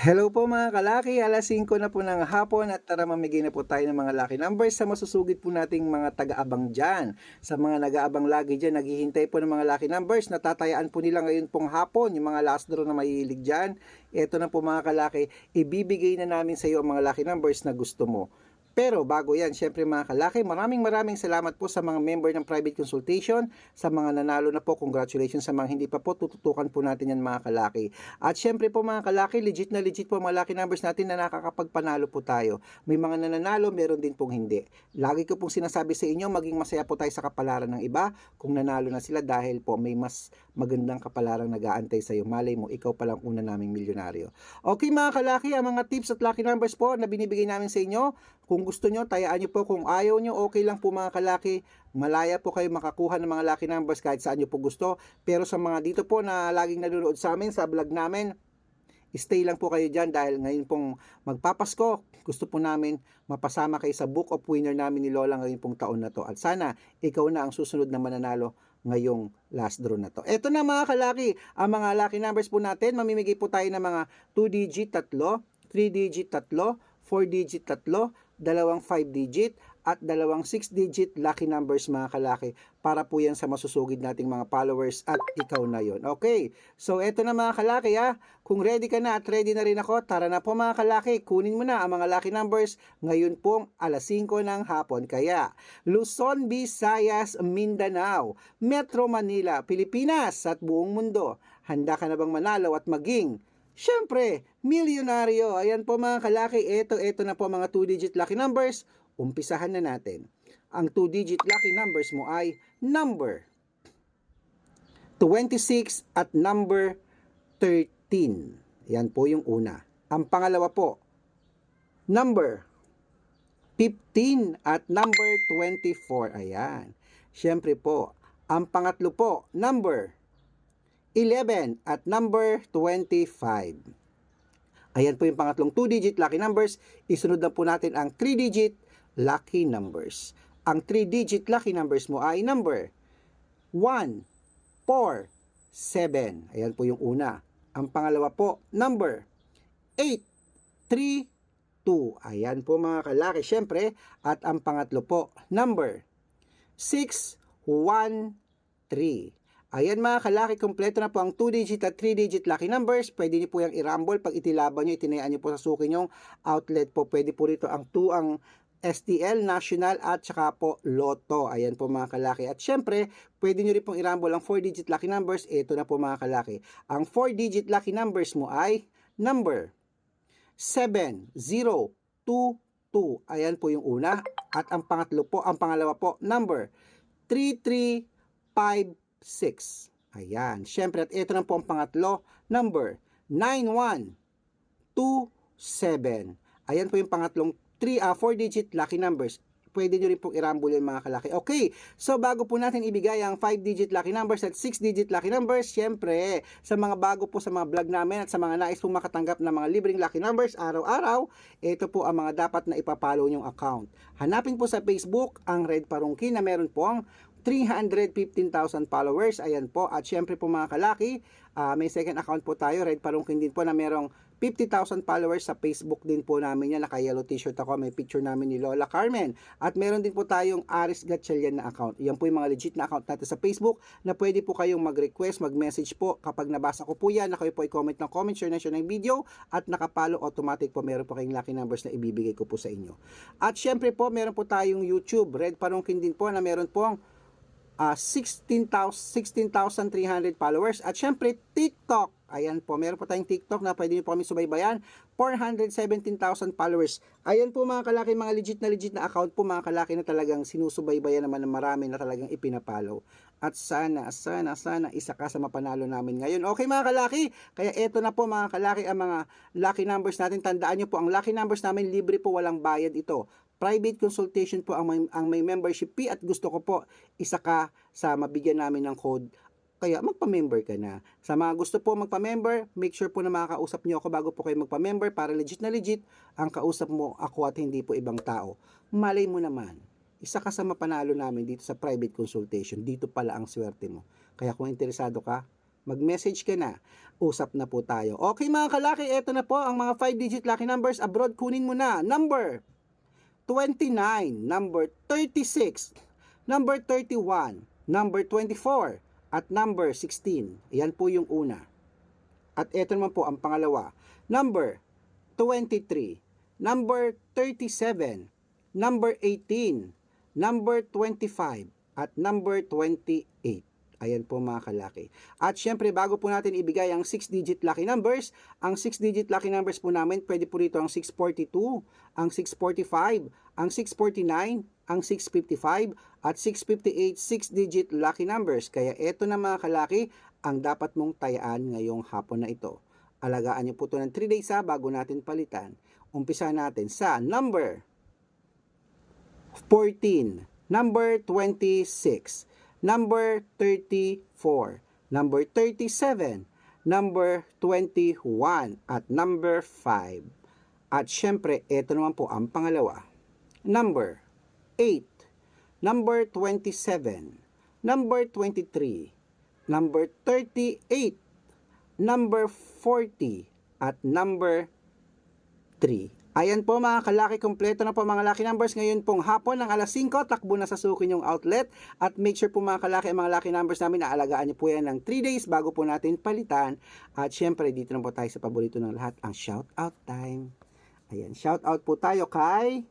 Hello po mga kalaki, alas 5 na po ng hapon at tara mamigay na po tayo ng mga lucky numbers sa masusugid po nating mga taga-abang dyan. Sa mga nag-aabang lagi dyan, naghihintay po ng mga lucky numbers, natatayaan po nila ngayon pong hapon, yung mga last draw na mahilig dyan. Ito na po mga kalaki, ibibigay na namin sa iyo ang mga lucky numbers na gusto mo. Pero bago yan, syempre mga kalaki, maraming maraming salamat po sa mga member ng private consultation, sa mga nanalo na po, congratulations sa mga hindi pa po, tututukan po natin yan mga kalaki. At syempre po mga kalaki, legit na legit po mga lucky numbers natin na nakakapagpanalo po tayo. May mga nananalo, meron din pong hindi. Lagi ko pong sinasabi sa inyo, maging masaya po tayo sa kapalaran ng iba kung nanalo na sila dahil po may mas magandang kapalarang nag-aantay sa iyo. Malay mo, ikaw pa lang una naming milyonaryo. Okay mga kalaki, ang mga tips at lucky numbers po na binibigay namin sa inyo, kung gusto nyo, tayaan nyo po. Kung ayaw nyo, okay lang po mga kalaki. Malaya po kayo makakuha ng mga lucky numbers kahit saan nyo po gusto. Pero sa mga dito po na laging nanonood sa amin, sa vlog namin, stay lang po kayo dyan dahil ngayon pong magpapasko, gusto po namin mapasama kayo sa book of winner namin ni Lola ngayon pong taon na to. At sana ikaw na ang susunod na mananalo ngayong last draw na to. Ito na mga kalaki, ang mga lucky numbers po natin, mamimigay po tayo ng mga 2-digit tatlo, 3-digit tatlo, 4-digit tatlo, dalawang 5-digit, at dalawang 6-digit lucky numbers mga kalaki para po yan sa masusugid nating mga followers at ikaw na yon. Okay, so eto na mga kalaki ha. Kung ready ka na at ready na rin ako, tara na po mga kalaki, kunin mo na ang mga lucky numbers ngayon pong alas 5 ng hapon. Kaya Luzon, Visayas, Mindanao, Metro Manila, Pilipinas at buong mundo. Handa ka na bang manalo at maging Siyempre, milyonaryo. Ayan po mga kalaki, ito, ito na po mga 2-digit lucky numbers. Umpisahan na natin. Ang 2-digit lucky numbers mo ay number 26 at number 13. Yan po yung una. Ang pangalawa po, number 15 at number 24. Ayan. Siyempre po, ang pangatlo po, number 11 at number 25. Ayan po yung pangatlong 2-digit lucky numbers. Isunod na po natin ang 3-digit lucky numbers. Ang 3-digit lucky numbers mo ay number 1, 4, 7. Ayan po yung una. Ang pangalawa po, number 8, 3, 2. Ayan po mga kalaki. Siyempre, at ang pangatlo po, number 6, 1, 3. Ayan mga kalaki, kompleto na po ang 2-digit at 3-digit lucky numbers. Pwede niyo po yung i-rumble. Pag itilaban niyo, itinayaan niyo po sa suki niyong outlet po. Pwede po rito ang 2 ang STL, National at saka po Lotto. Ayan po mga kalaki. At syempre, pwede nyo rin pong i-rumble ang 4-digit lucky numbers. Ito na po mga kalaki. Ang 4-digit lucky numbers mo ay number 7022. Ayan po yung una. At ang pangatlo po, ang pangalawa po, number 3355. 6. Ayan. Siyempre, at ito na po ang pangatlo, number 9127. Ayan po yung pangatlong 3, uh, 4-digit lucky numbers. Pwede nyo rin pong i-rumble yung mga kalaki. Okay, so bago po natin ibigay ang 5-digit lucky numbers at 6-digit lucky numbers, syempre, sa mga bago po sa mga vlog namin at sa mga nais pong makatanggap ng mga libreng lucky numbers araw-araw, ito po ang mga dapat na ipapalo nyong account. Hanapin po sa Facebook ang Red Parungki na meron po ang 315,000 followers. Ayan po. At syempre po mga kalaki, uh, may second account po tayo. Red Palungkin din po na merong 50,000 followers sa Facebook din po namin yan. Naka-yellow t-shirt ako. May picture namin ni Lola Carmen. At meron din po tayong Aris Gatchalian na account. Yan po yung mga legit na account natin sa Facebook na pwede po kayong mag-request, mag-message po. Kapag nabasa ko po yan, na kayo po i-comment ng comment, share na share ng video at nakapalo automatic po meron po kayong lucky numbers na ibibigay ko po sa inyo. At syempre po, meron po tayong YouTube. Red Palungkin din po na meron po ang uh, 16,300 16, followers. At syempre, TikTok. Ayan po, meron po tayong TikTok na pwede nyo po kami subaybayan. 417,000 followers. Ayan po mga kalaki, mga legit na legit na account po mga kalaki na talagang sinusubaybayan naman ng marami na talagang ipinapalo. At sana, sana, sana isa ka sa mapanalo namin ngayon. Okay mga kalaki, kaya eto na po mga kalaki ang mga lucky numbers natin. Tandaan nyo po, ang lucky numbers namin libre po, walang bayad ito private consultation po ang may, ang may membership fee at gusto ko po isa ka sa mabigyan namin ng code kaya magpa-member ka na. Sa mga gusto po magpa-member, make sure po na makakausap niyo ako bago po kayo magpa-member para legit na legit ang kausap mo ako at hindi po ibang tao. Malay mo naman, isa ka sa mapanalo namin dito sa private consultation. Dito pala ang swerte mo. Kaya kung interesado ka, Mag-message ka na. Usap na po tayo. Okay mga kalaki, eto na po ang mga 5-digit lucky numbers abroad. Kunin mo na. Number 29, number 36, number 31, number 24, at number 16. Yan po yung una. At eto naman po ang pangalawa. Number 23, number 37, number 18, number 25, at number 28. Ayan po mga kalaki. At syempre, bago po natin ibigay ang 6-digit lucky numbers, ang 6-digit lucky numbers po namin, pwede po rito ang 642, ang 645, ang 649, ang 655, at 658 6-digit lucky numbers. Kaya eto na mga kalaki, ang dapat mong tayaan ngayong hapon na ito. Alagaan niyo po ito ng 3 days ha, bago natin palitan. Umpisa natin sa number 14, number 26, number 34, number 37, number 21, at number 5. At syempre, ito naman po ang pangalawa. Number 8, number 27, number 23, number 38, number 40, at number 3. Ayan po mga kalaki, kompleto na po mga lucky numbers ngayon pong hapon ng alas 5, takbo na sa sukin yung outlet at make sure po mga kalaki, mga lucky numbers namin, naalagaan niyo po yan ng 3 days bago po natin palitan at syempre dito na po tayo sa paborito ng lahat, ang shout out time. Ayan, shout out po tayo kay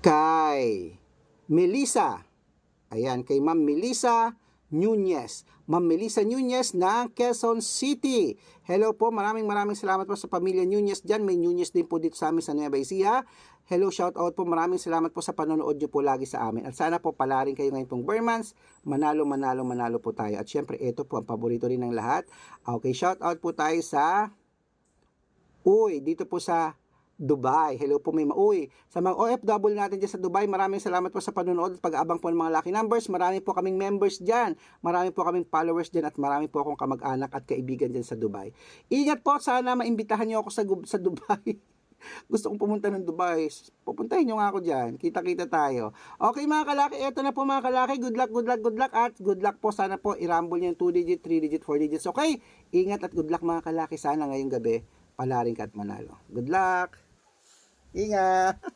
kay Melissa. Ayan, kay Ma'am Melissa Nunez. Ma'am Melissa Nunez ng Quezon City. Hello po, maraming maraming salamat po sa pamilya Nunez dyan. May Nunez din po dito sa amin sa Nueva Ecija. Hello, shout out po. Maraming salamat po sa panonood nyo po lagi sa amin. At sana po pala rin kayo ngayon pong Burmans. Manalo, manalo, manalo po tayo. At syempre, ito po ang paborito rin ng lahat. Okay, shout out po tayo sa Uy, dito po sa Dubai. Hello po may mauwi. Sa mga OFW natin dyan sa Dubai, maraming salamat po sa panonood at pag-aabang po ng mga lucky numbers. Marami po kaming members dyan. Marami po kaming followers dyan at marami po akong kamag-anak at kaibigan dyan sa Dubai. Ingat po, sana maimbitahan niyo ako sa, sa Dubai. Gusto kong pumunta ng Dubai. Pupuntahin niyo nga ako dyan. Kita-kita tayo. Okay mga kalaki, eto na po mga kalaki. Good luck, good luck, good luck. At good luck po. Sana po i-rumble niyo yung 2 digit, 3 digit, 4 digits. Okay? Ingat at good luck mga kalaki. Sana ngayong gabi palarin ka at manalo. Good luck! Ingat!